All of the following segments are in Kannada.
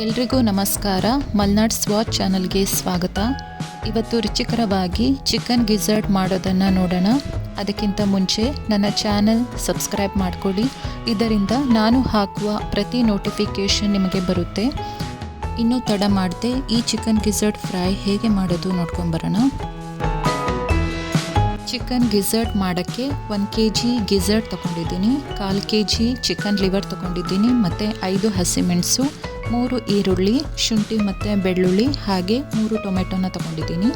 ಎಲ್ರಿಗೂ ನಮಸ್ಕಾರ. ಮಲ್ನಾಡ್ ಸ್ವಾಟ್ ಚಾನಲ್ಗೆ ಸ್ವಾಗತ. ಇವತ್ತು ರುಚಿಕರವಾಗಿ ಚಿಕನ್ ಗಿಝರ್ಡ್ ಮಾಡೋದನ್ನು ನೋಡೋಣ. ಅದಕ್ಕಿಂತ ಮುಂಚೆ ನನ್ನ ಚಾನಲ್ ಸಬ್ಸ್ಕ್ರೈಬ್ ಮಾಡಿಕೊಳ್ಳಿ. ಇದರಿಂದ ನಾನು ಹಾಕುವ ಪ್ರತಿ ನೋಟಿಫಿಕೇಷನ್ ನಿಮಗೆ ಬರುತ್ತೆ. ಇನ್ನೂ ತಡ ಮಾಡದೆ ಈ ಚಿಕನ್ ಗಿಝರ್ಡ್ ಫ್ರೈ ಹೇಗೆ ಮಾಡೋದು ನೋಡ್ಕೊಂಬರೋಣ ಚಿಕನ್ ಗಿಝರ್ಡ್ ಮಾಡೋಕ್ಕೆ ಒಂದು ಕೆ ಜಿ ಗಿಝರ್ಡ್ ತೊಗೊಂಡಿದ್ದೀನಿ. ಕಾಲು ಕೆ ಜಿ ಚಿಕನ್ ಲಿವರ್ ತೊಗೊಂಡಿದ್ದೀನಿ. ಮತ್ತು ಐದು ಹಸಿಮೆಣಸು ಮೂರು ಈರುಳ್ಳಿ, ಶುಂಠಿ ಮತ್ತು ಬೆಳ್ಳುಳ್ಳಿ ಹಾಗೆ ಮೂರು ಟೊಮೆಟೊನ ತಗೊಂಡಿದ್ದೀನಿ.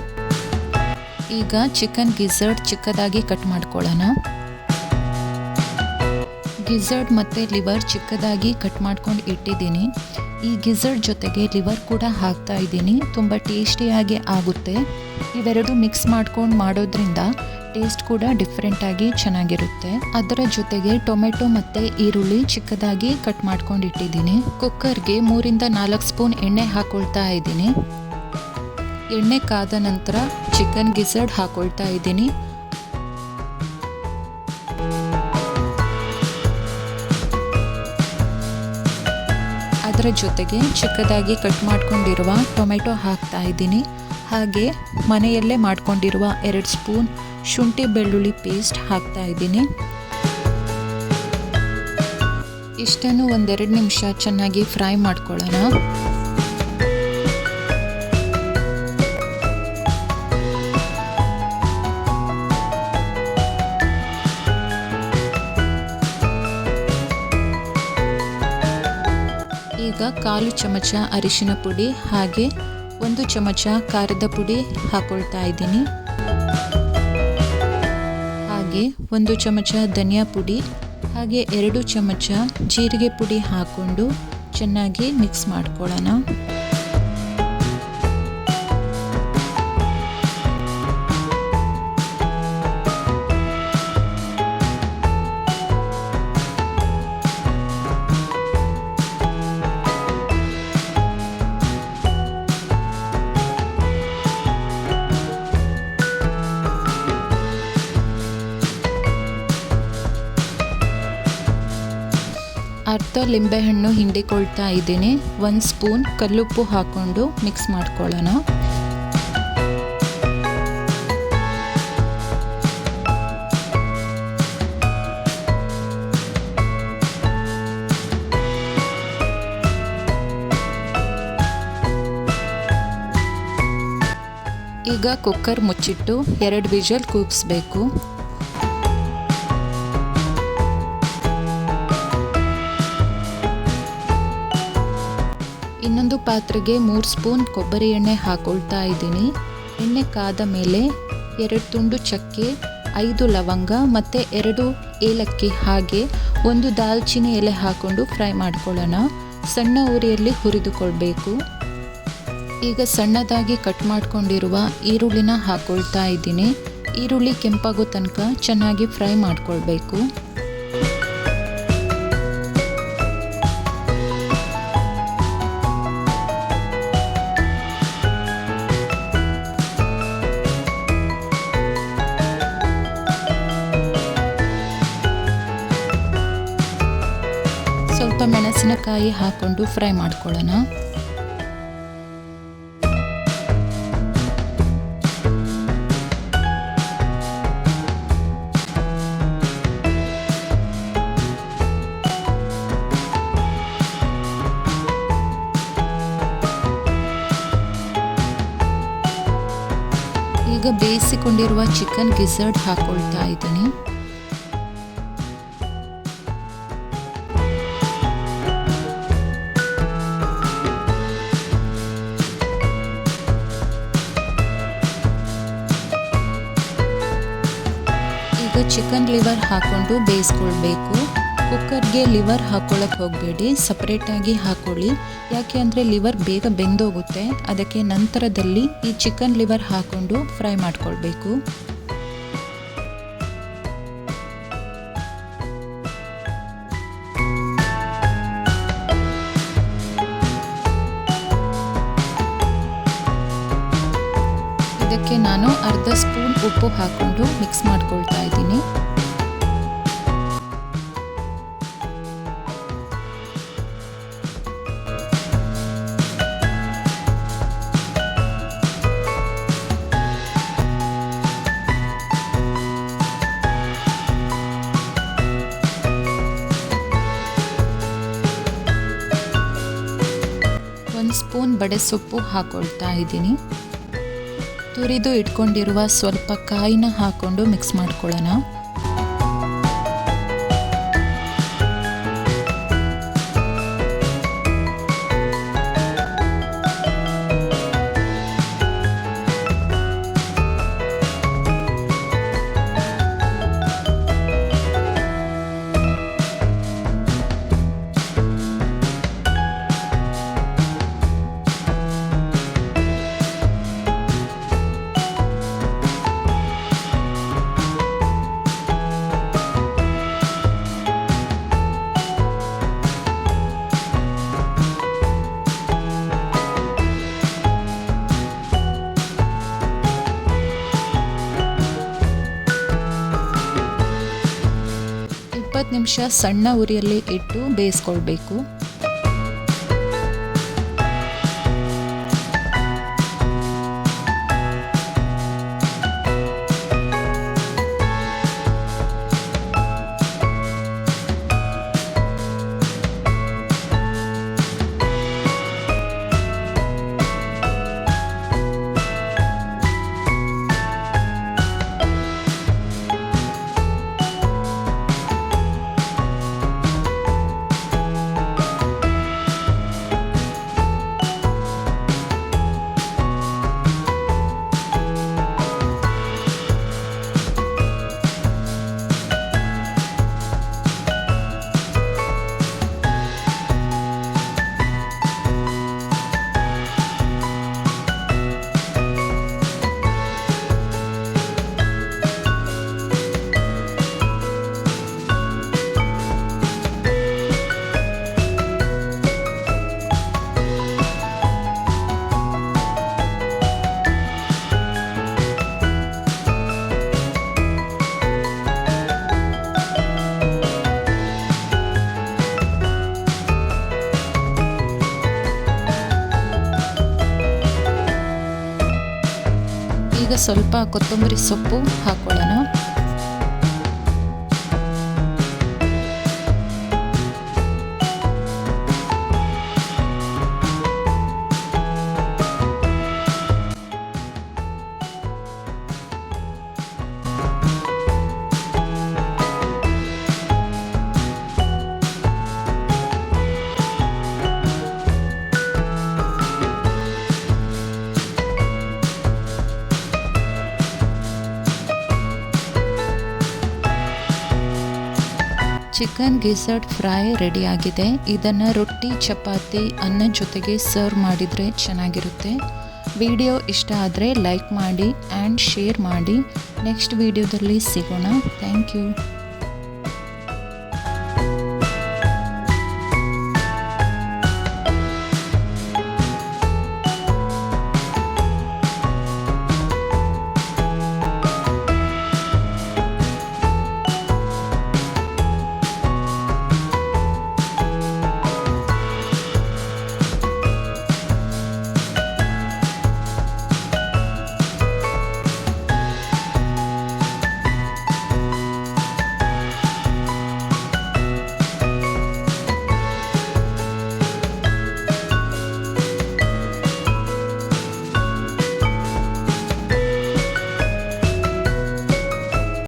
ಈಗ ಚಿಕನ್ ಗಿಝರ್ಡ್ ಚಿಕ್ಕದಾಗಿ ಕಟ್ ಮಾಡ್ಕೊಳ್ಳೋಣ. ಗಿಝರ್ಡ್ ಮತ್ತು ಲಿವರ್ ಚಿಕ್ಕದಾಗಿ ಕಟ್ ಮಾಡ್ಕೊಂಡು ಇಟ್ಟಿದ್ದೀನಿ. ಈ ಗಿಝರ್ಡ್ ಜೊತೆಗೆ ಲಿವರ್ ಕೂಡ ಹಾಕ್ತಾ ಇದ್ದೀನಿ. ತುಂಬ ಟೇಸ್ಟಿಯಾಗಿ ಆಗುತ್ತೆ. ಇವೆರಡು ಮಿಕ್ಸ್ ಮಾಡ್ಕೊಂಡು ಮಾಡೋದ್ರಿಂದ ಟೇಸ್ಟ್ ಕೂಡ ಡಿಫ್ರೆಂಟಾಗಿ ಚೆನ್ನಾಗಿರುತ್ತೆ. ಅದರ ಜೊತೆಗೆ ಟೊಮೆಟೊ ಮತ್ತು ಈರುಳ್ಳಿ ಚಿಕ್ಕದಾಗಿ ಕಟ್ ಮಾಡ್ಕೊಂಡು ಇಟ್ಟಿದ್ದೀನಿ ಕುಕ್ಕರ್ಗೆ ಮೂರಿಂದ ನಾಲ್ಕು ಸ್ಪೂನ್ ಎಣ್ಣೆ ಹಾಕೊಳ್ತಾ ಇದ್ದೀನಿ. ಎಣ್ಣೆ ಕಾದ ನಂತರ ಚಿಕನ್ ಗಿಸರ್ಡ್ ಹಾಕೊಳ್ತಾ ಇದ್ದೀನಿ. ಅದರ ಜೊತೆಗೆ ಚಿಕ್ಕದಾಗಿ ಕಟ್ ಮಾಡ್ಕೊಂಡಿರುವ ಟೊಮೆಟೊ ಹಾಕ್ತಾ ಇದ್ದೀನಿ. ಹಾಗೆ ಮನೆಯಲ್ಲೇ ಮಾಡ್ಕೊಂಡಿರುವ ಎರಡು ಸ್ಪೂನ್ ಶುಂಠಿ ಬೆಳ್ಳುಳ್ಳಿ ಪೇಸ್ಟ್ ಹಾಕ್ತಾ ಇದ್ದೀನಿ. ಇಷ್ಟನ್ನು ಒಂದೆರಡು ನಿಮಿಷ ಚೆನ್ನಾಗಿ ಫ್ರೈ ಮಾಡ್ಕೊಳ್ಳೋಣ. ಈಗ ಕಾಲು ಚಮಚ ಅರಿಶಿನ ಪುಡಿ ಹಾಗೆ ಒಂದು ಚಮಚ ಖಾರದ ಪುಡಿ ಹಾಕೊಳ್ತಾ ಇದ್ದೀನಿ. ಒಂದು ಚಮಚ ಧನಿಯಾ ಪುಡಿ ಹಾಗೆ ಎರಡು ಚಮಚ ಜೀರಿಗೆ ಪುಡಿ ಹಾಕ್ಕೊಂಡು ಚೆನ್ನಾಗಿ ಮಿಕ್ಸ್ ಮಾಡ್ಕೊಳ್ಳೋಣ. ಅರ್ಧ ಲಿಂಬೆಹಣ್ಣು ಹಿಂಡಿಕೊಳ್ತಾ ಇದ್ದೀನಿ. ಒಂದು ಸ್ಪೂನ್ ಕಲ್ಲುಪ್ಪು ಹಾಕ್ಕೊಂಡು ಮಿಕ್ಸ್ ಮಾಡ್ಕೊಳ್ಳೋಣ. ಈಗ ಕುಕ್ಕರ್ ಮುಚ್ಚಿಟ್ಟು ಎರಡು ವಿಜಲ್ ಕೂಗಿಸ್ಬೇಕು ಇನ್ನೊಂದು ಪಾತ್ರೆಗೆ ಮೂರು ಸ್ಪೂನ್ ಕೊಬ್ಬರಿ ಎಣ್ಣೆ ಹಾಕೊಳ್ತಾ ಇದ್ದೀನಿ. ಎಣ್ಣೆ ಕಾದ ಮೇಲೆ ಎರಡು ತುಂಡು ಚಕ್ಕೆ, ಐದು ಲವಂಗ ಮತ್ತು ಎರಡು ಏಲಕ್ಕಿ ಹಾಗೆ ಒಂದು ದಾಲ್ಚಿನ್ನಿ ಎಲೆ ಹಾಕ್ಕೊಂಡು ಫ್ರೈ ಮಾಡ್ಕೊಳ್ಳೋಣ. ಸಣ್ಣ ಉರಿಯಲ್ಲಿ ಹುರಿದುಕೊಳ್ಬೇಕು. ಈಗ ಸಣ್ಣದಾಗಿ ಕಟ್ ಮಾಡ್ಕೊಂಡಿರುವ ಈರುಳ್ಳಿನ ಹಾಕ್ಕೊಳ್ತಾ ಇದ್ದೀನಿ. ಈರುಳ್ಳಿ ಕೆಂಪಾಗೋ ತನಕ ಚೆನ್ನಾಗಿ ಫ್ರೈ ಮಾಡ್ಕೊಳ್ಬೇಕು. ಸ್ವಲ್ಪ ಮೆಣಸಿನಕಾಯಿ ಹಾಕೊಂಡು ಫ್ರೈ ಮಾಡ್ಕೊಳ್ಳೋಣ. ಈಗ ಬೇಯಿಸಿಕೊಂಡಿರುವ ಚಿಕನ್ ಗಿಸರ್ಡ್ ಹಾಕೊಳ್ತಾ ಇದ್ದೀನಿ. ಚಿಕನ್ ಲಿವರ್ ಹಾಕ್ಕೊಂಡು ಬೇಯಿಸ್ಕೊಳ್ಬೇಕು. ಕುಕ್ಕರ್ಗೆ ಲಿವರ್ ಹಾಕ್ಕೊಳ್ಳೋಕೆ ಹೋಗಬೇಡಿ. ಸಪ್ರೇಟಾಗಿ ಹಾಕ್ಕೊಳ್ಳಿ ಯಾಕೆ ಅಂದರೆ ಲಿವರ್ ಬೇಗ ಬೆಂದೋಗುತ್ತೆ. ಅದಕ್ಕೆ ನಂತರದಲ್ಲಿ ಈ ಚಿಕನ್ ಲಿವರ್ ಹಾಕ್ಕೊಂಡು ಫ್ರೈ ಮಾಡ್ಕೊಳ್ಬೇಕು. ಇದಕ್ಕೆ ನಾನು ಅರ್ಧ ಸ್ಪೂನ್ ಉಪ್ಪು ಹಾಕ್ಕೊಂಡು ಮಿಕ್ಸ್ ಮಾಡ್ಕೊಳ್ತಾ ಇದ್ದೀನಿ. ಒಂದು ಸ್ಪೂನ್ ಬಡೆ ಸೊಪ್ಪು ಹಾಕೊಳ್ತಾ ಇದ್ದೀನಿ. ತುರಿದು ಇಟ್ಕೊಂಡಿರುವ ಸ್ವಲ್ಪ ಕಾಯಿನ ಹಾಕೊಂಡು ಮಿಕ್ಸ್ ಮಾಡ್ಕೊಳ್ಳೋಣ. ನಿಮಿಷ ಸಣ್ಣ ಉರಿಯಲ್ಲಿ ಇಟ್ಟು ಬೇಯಿಸ್ಕೊಳ್ಬೇಕು. ಸ್ವಲ್ಪ ಕೊತ್ತಂಬರಿ ಸೊಪ್ಪು ಹಾಕೊಳ್ಳೋಣ. ಚಿಕನ್ ಗಿಸರ್ಡ್ ಫ್ರೈ ರೆಡಿ ಆಗಿದೆ. ಇದನ್ನು ರೊಟ್ಟಿ, ಚಪಾತಿ, ಅನ್ನ ಜೊತೆಗೆ ಸರ್ವ್ ಮಾಡಿದರೆ ಚೆನ್ನಾಗಿರುತ್ತೆ. ವಿಡಿಯೋ ಇಷ್ಟ ಆದರೆ ಲೈಕ್ ಮಾಡಿ ಆ್ಯಂಡ್ ಶೇರ್ ಮಾಡಿ. ನೆಕ್ಸ್ಟ್ ವಿಡಿಯೋದಲ್ಲಿ ಸಿಗೋಣ. Thank you